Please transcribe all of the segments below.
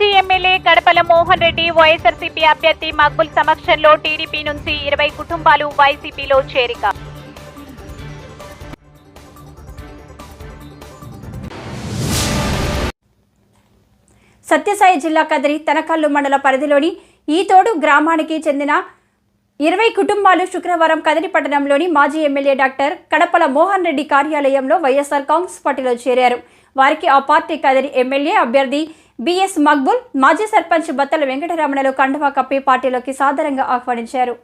మాజీ MLA Gadapala Mohan Reddy YSRCP అభ్యర్థి మక్బుల్ సమక్షంలో టీడీపీ నుంచి ఇరవై కుటుంబాలు వైసీపీలో చేరిక. సత్యసాయి జిల్లా కదిరి తనకల్లు మండల పరిధిలోని ఈతోడు గ్రామానికి చెందిన ఇరవై కుటుంబాలు శుక్రవారం కదిరి పట్టణంలోని మాజీ ఎమ్మెల్యే డాక్టర్ కడపల మోహన్ రెడ్డి కార్యాలయంలో వైఎస్ఆర్ కాంగ్రెస్ పార్టీలో చేరారు. వారికి ఆ పార్టీ కదిరి ఎమ్మెల్యే అభ్యర్థి బిఎస్ మక్బుల్ మాజీ సర్పంచ్ బత్తల వెంకటరమణలు కండువా కప్పి పార్టీలోకి సాదరంగా ఆహ్వానించారు.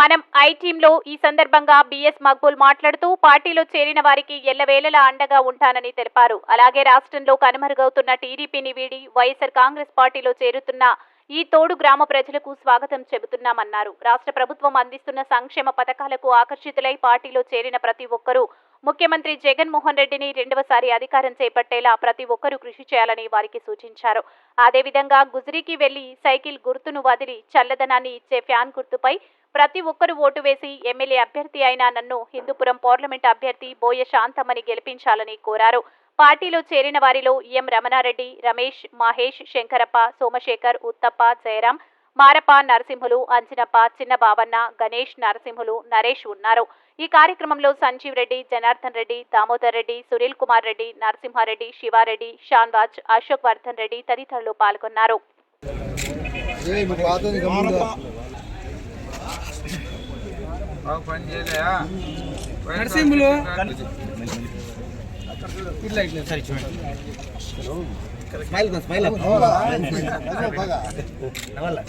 మనం ఐ టీంలో ఈ సందర్భంగా బిఎస్ మక్బుల్ మాట్లాడుతూ పార్టీలో చేరిన వారికి ఎల్లవేళలా అండగా ఉంటానని తెలిపారు. అలాగే రాష్ట్రంలో కనుమరుగవుతున్న టీడీపీని వీడి వైఎస్ఆర్ కాంగ్రెస్ పార్టీలో చేరుతున్న ఈ తోడు గ్రామ ప్రజలకు స్వాగతం చెబుతున్నామన్నారు. రాష్ట్ర ప్రభుత్వం అందిస్తున్న సంక్షేమ పథకాలకు ఆకర్షితులై పార్టీలో చేరిన ప్రతి ఒక్కరూ ముఖ్యమంత్రి జగన్మోహన్ రెడ్డిని రెండవసారి అధికారం చేపట్టేలా ప్రతి ఒక్కరూ కృషి చేయాలని వారికి సూచించారు. అదేవిధంగా గుజరీకి వెళ్ళి సైకిల్ గుర్తును వదిలి చల్లదనాన్ని ఇచ్చే ఫ్యాన్ గుర్తుపై ప్రతి ఒక్కరూ ఓటు వేసి ఎమ్మెల్యే అభ్యర్థి అయిన నన్ను హిందూపురం పార్లమెంట్ అభ్యర్థి బోయ శాంతమ్మని గెలిపించాలని కోరారు. పార్టీలో చేరిన వారిలో ఎం రమణారెడ్డి రమేష్ మహేష్ శంకరప్ప సోమశేఖర్ ఉత్తప్ప జయరాం మారప్ప నరసింహులు అంజనప్ప చిన్న బావన్న గణేష్ నరసింహులు నరేష్ ఉన్నారు. ఈ కార్యక్రమంలో సంజీవ్ రెడ్డి జనార్దన్ రెడ్డి దామోదర్ రెడ్డి సునీల్ కుమార్ రెడ్డి నరసింహారెడ్డి శివారెడ్డి షాన్వాజ్ అశోక్ వర్ధన్ రెడ్డి తదితరులు పాల్గొన్నారు.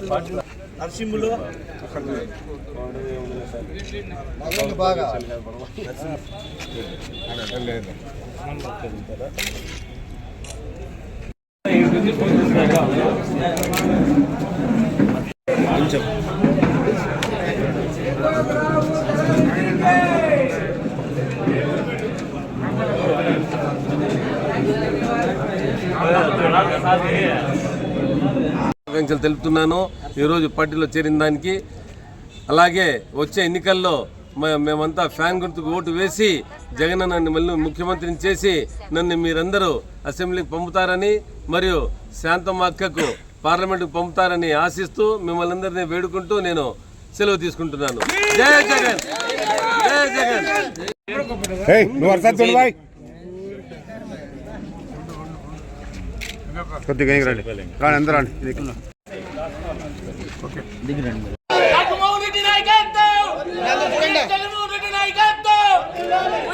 బాగా పని బాగా నరసింహులు నరసింహులు శుభాకాంక్షలు తెలుపుతున్నాను. ఈరోజు పార్టీలో చేరిన దానికి. అలాగే వచ్చే ఎన్నికల్లో మేమంతా ఫ్యాన్ గుర్తుకు ఓటు వేసి జగన్ నన్ను మళ్ళీ ముఖ్యమంత్రిని చేసి నన్ను మీరందరూ అసెంబ్లీకి పంపుతారని మరియు శాంతమ్మ అక్కకు పార్లమెంటుకు పంపుతారని ఆశిస్తూ మిమ్మల్ని అందరినీ వేడుకుంటూ నేను సెలవు తీసుకుంటున్నాను. జై జగన్! జగన్! కొద్దిగా రండి. రాండి అందరూ రండి. నాయకత్వం! జగన్మోహన్ రెడ్డి నాయకత్వం!